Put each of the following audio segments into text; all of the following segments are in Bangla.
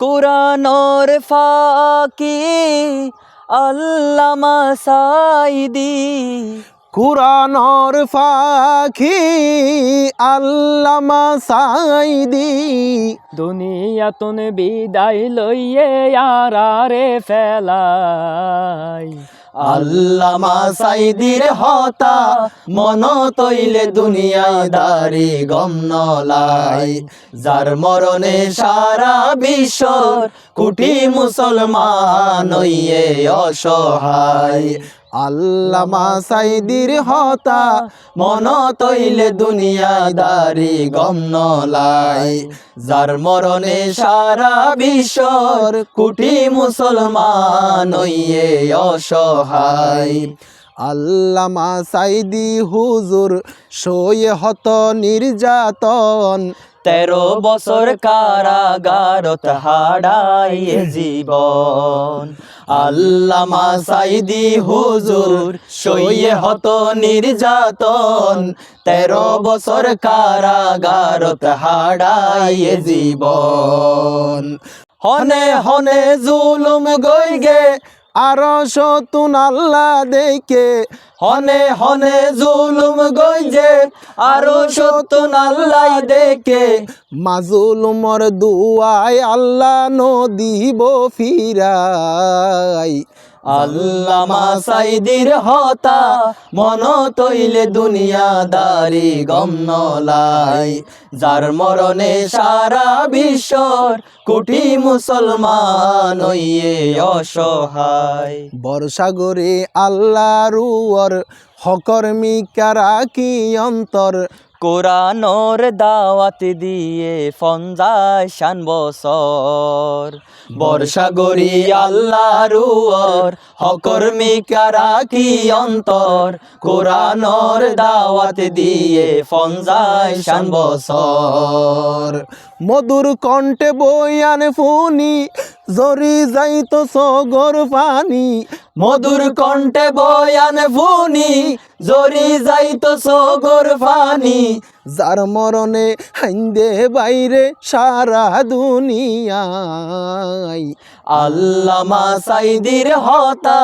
কোরআনর ফাকি আল্লামা সাইদি কুরানর ফাখি আল্লামা সাইদি দুনিয়াতুন বিদায় লইয়ে আরারে ফেলাই। আল্লামা সাইদির হতা, মন তৈলে দুনিয়ায় দারি গম নলাই। যার মরণে সারা বিশ্ব কুটি মুসলমান অসহায়। আল্লামা সাইদির হতা, মন তৈলে দুনিয়াদারি গম নলাই। যার মরণে সারা বিশ্বর কুটি মুসলমান অসহায়। আল্লামা সাইদি হুজুর সয়ে হত নির্যাতন তেরো বছর কারাগারত হাডাইয়ে জীবন। আল্লামা সাইদি হুজুর সইয়ে হত নির্যাতন। তেরো বছর কারাগারত হাড়াইয়ে জীবন। হনে হনে জুলুম গইগে আর সতুন আল্লাহ দেখে। হনে হনে জুলুম গইজে, আর সতুন আল্লাহ দেখে। মাজুলুমর দুয়ায় আল্লাহ নদীব ফিরাই। আল্লামা সাইদির হতা, মন তৈলে দুনিয়াদারি গম নলাই। যার মরণে সারা বিশ্বর কোটি মুসলমান হইয়ে অসহায়। বর্ষাগরে আল্লাহ রুয়র হকর্মিকারা কি অন্তর? কোরআনর দাওয়াত দিয়ে ফঞ্জায় শান বছর। বর্ষাগরি আল্লাহ রুয়র হকর্মিকারা কি অন্তর? কোরআনর দাওয়াত দিয়ে ফঞ্জায় শান বছর। মধুর কণ্ঠে বইয়ান ফুনি, জরি যাইতো সগর পানি। মধুর কণ্ঠে বয়ান ফুনি জরি যাইতো সগর পানি যার মরণে হাইন্দে বাইরে সারা দুনিয়ায়। আল্লামা সাইদির হতা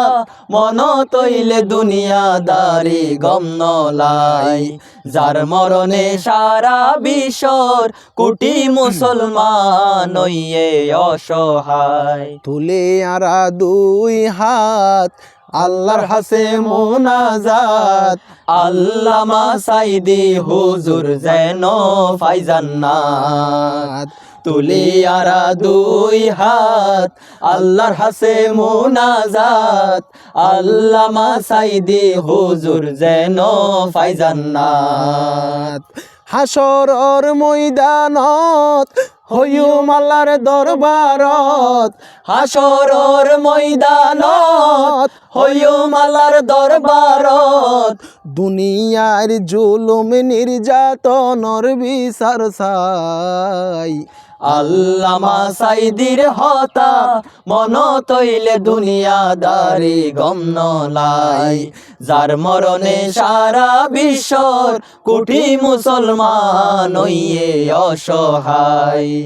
মন তৈলে দুনিয়াদারি গম নলাই যার মরণে সারা বিশ্বর কোটি মুসলমান অসহায়। তুলে আরা দুই হাত আল্লাহর হাসে মোনাজাত। আল্লামা সাইদি হুজুর যেন ফাইজান্নাত। তুলিয়ারা দুই হাত, আল্লাহর হাসে মোনাজাত। আল্লামা সাইদি হুজুর যেন ফাইজান্নাত। হাসরর ময়দানত হইম আল্লাহর দরবারত হাসরর ময়দানত। আল্লাহর দরবারত দুনিয়ার জুলুম নির্যাতনর বিচার চাই। আল্লামা সাইদির হতা মন তৈলে দুনিয়াদারি গম নলাই। যার মরণে সারা বিশ্বর কোটি মুসলমান অসহায়।